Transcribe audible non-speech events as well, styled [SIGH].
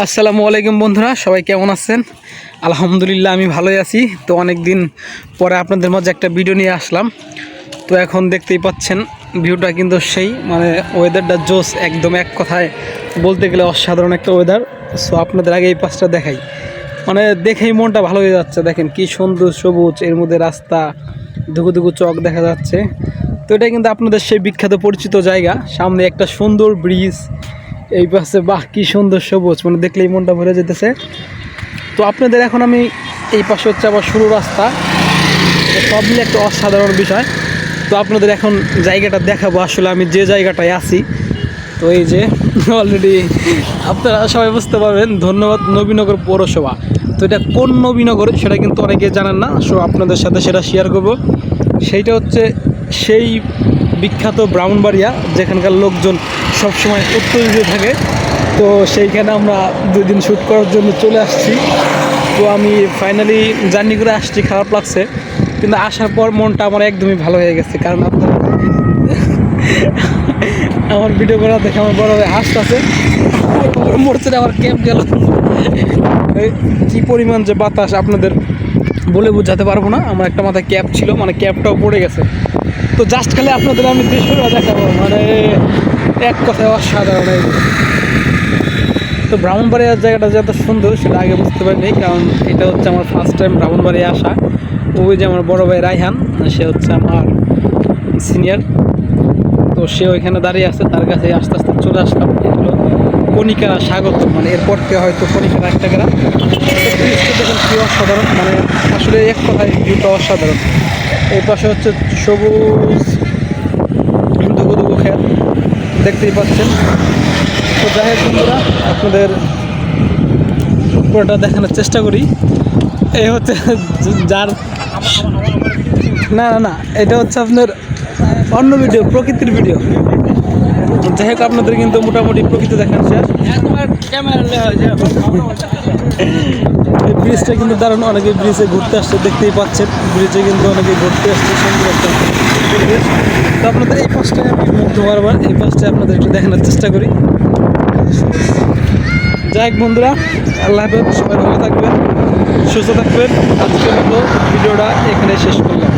আসসালামু আলাইকুম বন্ধুরা, সবাই কেমন আছেন? আলহামদুলিল্লাহ আমি ভালোই আছি। তো অনেক দিন পরে আপনাদের মাঝে একটা ভিডিও নিয়ে আসলাম। তো এখন দেখতেই পাচ্ছেন, ভিউটা কিন্তু সেই মানে ওয়েদারটা জোস একদম এক কথায় বলতে গেলে অসাধারণ একটা ওয়েদার সো আপনাদের আগে এই পাশটা দেখাই। মানে দেখেই মনটা ভালো হয়ে যাচ্ছে, দেখেন কি সুন্দর সবুজ, এর মধ্যে রাস্তা দুগু চক দেখা যাচ্ছে। তো এটা কিন্তু আপনাদের সেই বিখ্যাত পরিচিত জায়গা, সামনে একটা সুন্দর ব্রিজ এই পাশে বাহ, কি সুন্দর সবুজ মানে দেখলেই মনটা ভরে যেতেছে। তো আপনাদের এখন আমি এই পাশে হচ্ছে আবার শুরু রাস্তা। সব মিলে একটা অসাধারণ বিষয়। তো আপনাদের এখন জায়গাটা দেখাবো, আসলে আমি যে জায়গাটায় আছি। তো এই যে অলরেডি আপনারা সবাই বুঝতে পারবেন, ধন্যবাদ নবীনগর পৌরসভা। তো এটা কোন নবীনগর, সেটা কিন্তু অনেকে জানেন না, সো আপনাদের সাথে সেটা শেয়ার করব। সেইটা হচ্ছে সেই বিখ্যাত ব্রাউনবাড়িয়া, যেখানকার লোকজন সবসময় উত্তেজিত থাকে। তো সেইখানে আমরা দুই দিন শ্যুট করার জন্য চলে আসছি। তো আমি ফাইনালি জার্নি করে আসছি, খারাপ লাগছে। কিন্তু আসার পর মনটা আমার একদমই ভালো হয়ে গেছে। কারণ আপনারা [LAUGHS] আমার ভিডিও করা দেখে আমার বড় ভাই হাসতেছে মরছে আমার ক্যাম্প গেল। কি পরিমাণ যে বাতাস আপনাদের বলে বোঝাতে পারব না। আমার একটা মাথায় ক্যাপ ছিল মানে ক্যাপটাও পড়ে গেছে। তো জাস্ট খালি আপনাদের আমি দেখাবো। মানে এক কথায় অসাধারণ তো ব্রাহ্মণবাড়িয়ার জায়গাটা যে এত সুন্দর, সেটা আগে বুঝতে পারিনি, কারণ এটা হচ্ছে আমার ফার্স্ট টাইম ব্রাহ্মণবাড়ি আসা। ওই যে আমার বড় ভাই রায়হান, সে হচ্ছে আমার সিনিয়র তো সে ওইখানে দাঁড়িয়ে আছে, তার কাছে আস্তে আস্তে চলে আসলাম। কণিকারা স্বাগত মানে এরপর থেকে হয়তো কণিকারা একটা গ্রাম দেখুন, কি অসাধারণ মানে আসলে এক কথায় ভিউটা অসাধারণ। এই পাশে হচ্ছে সবুজ দুগু দুগু খেত। দেখতেই পাচ্ছেন। তো যাই হোক বন্ধুরা আপনাদের পুরোটা দেখানোর চেষ্টা করি। এই হচ্ছে যার না না না এটা হচ্ছে আপনার অন্য ভিডিও প্রকৃতির ভিডিও। যাই হোক আপনাদের কিন্তু মোটামুটি প্রকৃতি দেখানো শেষ। [LAUGHS] ব্রিজটা কিন্তু দারুণ। অনেকে ব্রিজে ঘুরতে আসছে, দেখতেই পাচ্ছেন। ব্রিজে কিন্তু অনেকে ঘুরতে আসছে, সুন্দর একটা তো আপনাদের এই পাশটায় আমি মুগ্ধ বারবার, এই পাশটায় আপনাদের একটু দেখানোর চেষ্টা করি। যাই হোক বন্ধুরা, আল্লাহ হাফেজ, সবাই ভালো থাকবেন, সুস্থ থাকবেন। আজকের মতো ভিডিওটা এখানে শেষ করলাম।